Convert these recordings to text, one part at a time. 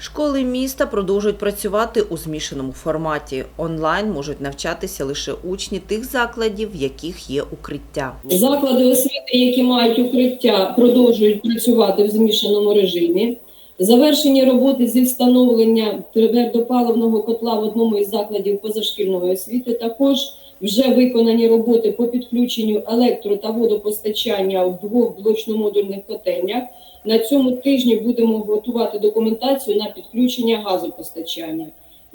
Школи міста продовжують працювати у змішаному форматі. Онлайн можуть навчатися лише учні тих закладів, в яких є укриття. Заклади освіти, які мають укриття, продовжують працювати в змішаному режимі. Завершені роботи зі встановлення твердопаливного котла в одному із закладів позашкільної освіти. Також вже виконані роботи по підключенню електро та водопостачання в двох блочно-модульних котельнях. На цьому тижні будемо готувати документацію на підключення газопостачання.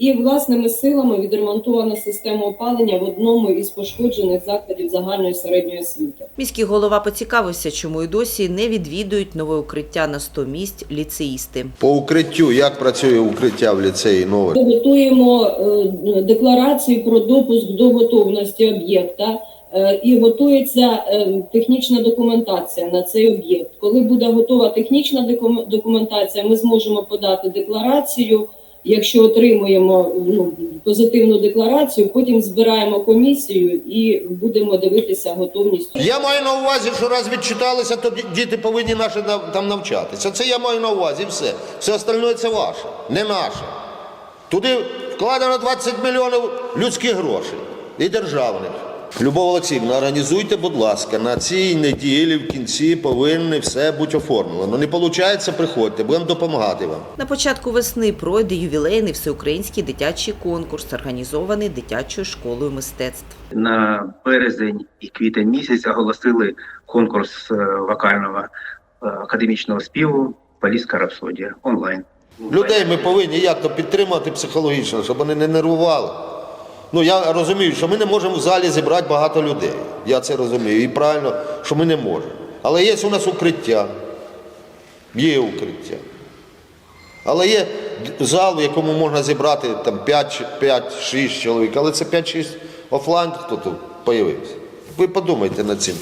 І власними силами відремонтована система опалення в одному із пошкоджених закладів загальної середньої освіти. Міський голова поцікавився, чому й досі не відвідують нове укриття на 100 місць ліцеїсти. По укриттю, як працює укриття в ліцеї нове? Готуємо е, декларацію про допуск до готовності об'єкта. е, І готується е, технічна документація на цей об'єкт. Коли буде готова технічна документація, ми зможемо подати декларацію. Якщо отримуємо ну, позитивну декларацію, потім збираємо комісію і будемо дивитися готовність. Я маю на увазі, що раз відчиталися, то діти повинні наші там навчатися. Це я маю на увазі, все. Все остальне це ваше, не наше. Туди вкладено 20 мільйонів людських грошей і державних. Любов Олексіївна, організуйте, будь ласка, на цій неділі в кінці повинні все бути оформлено. Не виходить, приходьте, будемо допомагати вам. На початку весни пройде ювілейний всеукраїнський дитячий конкурс, організований дитячою школою мистецтв. на березень і квітень місяць оголосили конкурс е, вокального е, академічного співу Поліська рапсодія онлайн. Людей ми повинні як-то підтримати психологічно, щоб вони не нервували. Ну я розумію, що ми не можемо в залі зібрати багато людей. Я це розумію. І правильно, що ми не можемо. Але є у нас укриття. Є укриття. Але є зал, в якому можна зібрати там 5-6 чоловік, але це 5-6 офлайн, хто тут з'явився. Ви подумайте над цим.